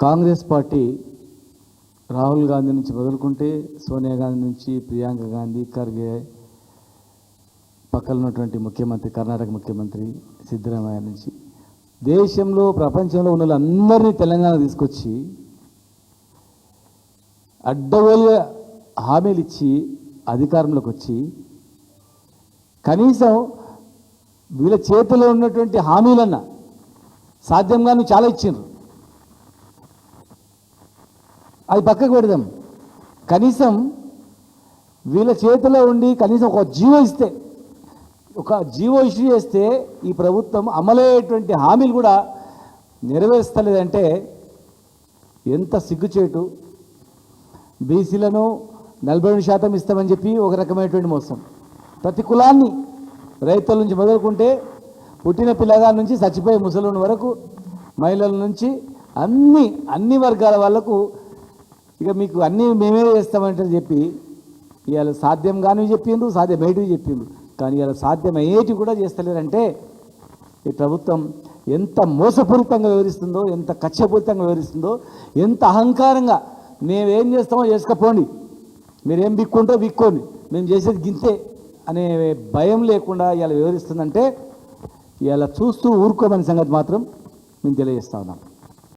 Congress party Rahul Gandhi నుంచి మొదలుకుంటే సోనియా గాంధీ నుంచి ప్రియాంక గాంధీ ఖర్గే పక్కన ఉన్నటువంటి ముఖ్యమంత్రి కర్ణాటక ముఖ్యమంత్రి సిద్ధరామయ్య నుంచి. దేశంలో ప్రపంచంలో ఉన్న వాళ్ళందరినీ తెలంగాణ తీసుకొచ్చి అడ్డగోలుగా హామీలు ఇచ్చి అధికారంలోకి వచ్చి కనీసం వీళ్ళ చేతిలో ఉన్నటువంటి హామీలన్నా సాధ్యంగా నువ్వు చాలా ఇచ్చిండ్రు. అది పక్కకు పెడదాం. కనీసం వీళ్ళ చేతిలో ఉండి కనీసం ఒక జీవో ఇస్తే ఒక జీవో ఇష్యూ చేస్తే ఈ ప్రభుత్వం అమలయ్యేటువంటి హామీలు కూడా నెరవేర్స్తలేదంటే ఎంత సిగ్గుచేటు. బీసీలను నలభై రెండు శాతం ఇస్తామని చెప్పి ఒక రకమైనటువంటి మోసం. ప్రతి కులాన్ని రైతుల నుంచి మొదలుకుంటే పుట్టిన పిల్లగాల నుంచి చచ్చిపోయే ముసలిని వరకు మహిళల నుంచి అన్ని అన్ని వర్గాల వాళ్ళకు ఇక మీకు అన్నీ మేమే చేస్తామంటే చెప్పి ఇవాళ సాధ్యం కానివి చెప్పిండ్రు సాధ్యమయ్యేటివి చెప్పిండ్రు. కానీ ఇవాళ సాధ్యమయ్యేటి కూడా చేస్తలేరంటే ఈ ప్రభుత్వం ఎంత మోసపూరితంగా వివరిస్తుందో ఎంత కక్షపూరితంగా వివరిస్తుందో ఎంత అహంకారంగా మేమేం చేస్తామో చేసుకపోండి. మీరేం బిక్కుంటో బిక్కోండి. మేము చేసేది గింతే అనే భయం లేకుండా ఇలా వివరిస్తుందంటే ఇలా చూస్తూ ఊరుకోమని సంగతి మాత్రం మేము తెలియజేస్తా ఉన్నాం.